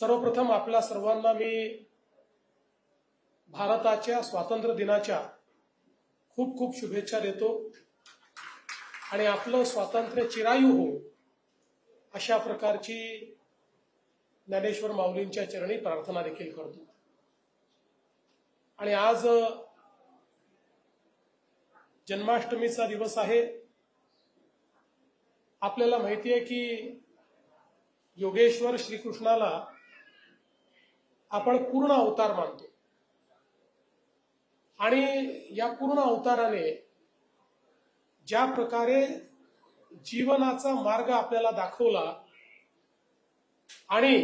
सर्वप्रथम आपल्या सर्वांना मी भारताच्या स्वातंत्र्य दिनाच्या खूप खूप शुभेच्छा देतो. आणि आपलं स्वातंत्र्य चिरायू हो अशा प्रकारची ज्ञानेश्वर माऊलींच्या चरणी प्रार्थना देखील करतो. आणि आज जन्माष्टमीचा दिवस आहे. आपल्याला माहिती आहे की योगेश्वर श्रीकृष्णाला आपण पूर्ण अवतार मानतो. आणि या पूर्ण अवताराने ज्या प्रकारे जीवनाचा मार्ग आपल्याला दाखवला आणि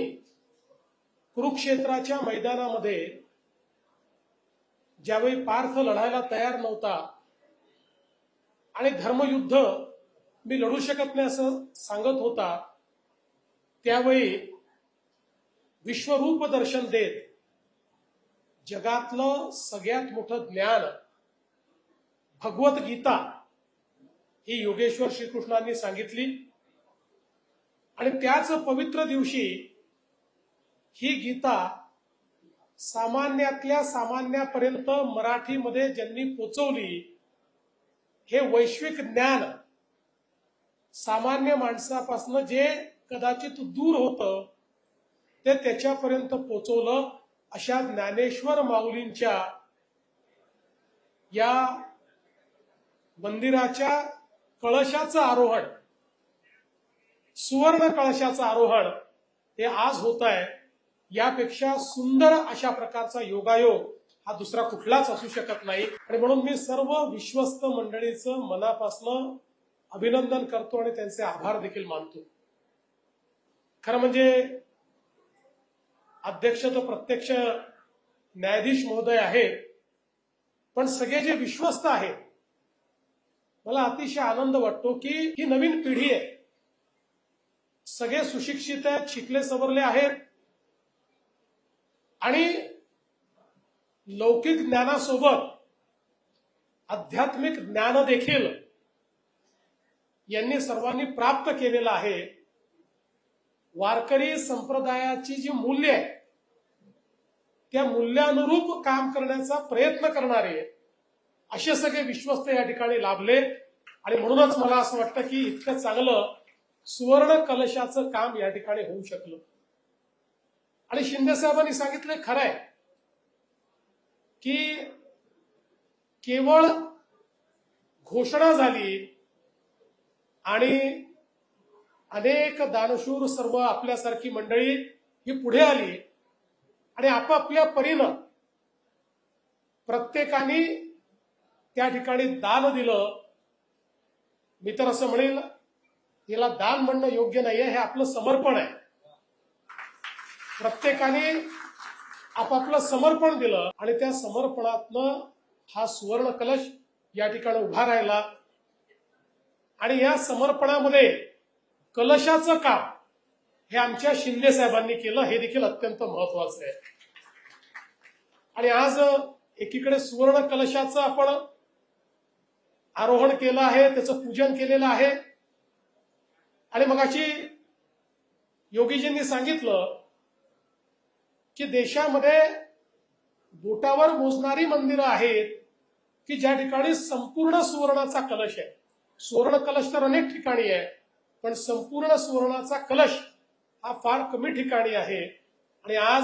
कुरुक्षेत्राच्या मैदानामध्ये ज्यावेळी पार्थ लढायला तयार नव्हता आणि धर्मयुद्ध मी लढू शकत नाही असं सांगत होता त्यावेळी विश्वरूप दर्शन देत जगातलं सगळ्यात मोठं ज्ञान भगवत गीता ही योगेश्वर श्रीकृष्णांनी सांगितली. आणि त्याच पवित्र दिवशी ही गीता सामान्यातल्या सामान्यापर्यंत मराठीमध्ये ज्यांनी पोचवली हे वैश्विक ज्ञान सामान्य माणसापासून जे कदाचित दूर होतं ते त्याच्यापर्यंत पोचवलं. अशा ज्ञानेश्वर माऊलींच्या या मंदिराच्या कळशाचं आरोहण सुवर्ण कळशाचं आरोहण हे आज होत आहे यापेक्षा सुंदर अशा प्रकारचा योगायोग हा दुसरा कुठलाच असू शकत नाही. आणि म्हणून मी सर्व विश्वस्त मंडळीचं मनापासनं अभिनंदन करतो आणि त्यांचे आभार देखील मानतो. खरं म्हणजे अध्यक्ष तो प्रत्यक्ष न्यायाधीश महोदय आहेत पण सगळे जे विश्वस्त आहेत मला अतिशय आनंद वाटतो की ही नवीन पिढी आहे. सगळे सुशिक्षित आहेत शिकले सवरले आहेत. आणि लौकिक ज्ञानासोबत आध्यात्मिक ज्ञान देखील यांनी सर्वांनी प्राप्त केलेलं आहे. वारकरी संप्रदायाची जी मूल्य आहे त्या मूल्यानुरूप काम करण्याचा प्रयत्न करणारे असे सगळे विश्वस्त या ठिकाणी लाभले. आणि म्हणूनच मला असं वाटतं की इतकं चांगलं सुवर्ण कलशाचं काम या ठिकाणी होऊ शकलं. आणि शिंदे साहेबांनी सांगितलं खरं आहे की केवळ घोषणा झाली आणि अनेक दानशूर सर्व आपल्यासारखी मंडळी ही पुढे आली. आणि आपापल्या परीनं प्रत्येकाने त्या ठिकाणी दान दिलं. मी तर असं म्हणेल याला दान म्हणणं योग्य नाहीये हे आपलं समर्पण आहे. प्रत्येकाने आपापलं समर्पण दिलं आणि त्या समर्पणातनं हा सुवर्ण कलश या ठिकाणी उभा राहिला. आणि या समर्पणामध्ये कलशाचं काम हे आमच्या शिंदे साहेबांनी केलं हे देखील अत्यंत महत्वाचं आहे. आणि आज एकीकडे सुवर्ण कलशाचं आपण आरोहण केलं आहे त्याचं पूजन केलेलं आहे. आणि मगाशी योगीजींनी सांगितलं की देशामध्ये बोटावर मोजणारी मंदिरं आहेत की ज्या ठिकाणी संपूर्ण सुवर्णाचा कलश आहे. सुवर्ण कलश तर अनेक ठिकाणी आहे पण संपूर्ण सुवर्णाचा कलश हा फार कमी ठिकाणी आहे. आणि आज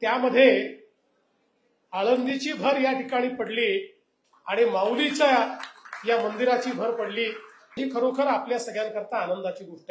त्यामध्ये आळंदीची भर या ठिकाणी पडली आणि माऊलीच्या या मंदिराची भर पडली. ही खरोखर आपल्या सगळ्यांकरता आनंदाची गोष्ट आहे.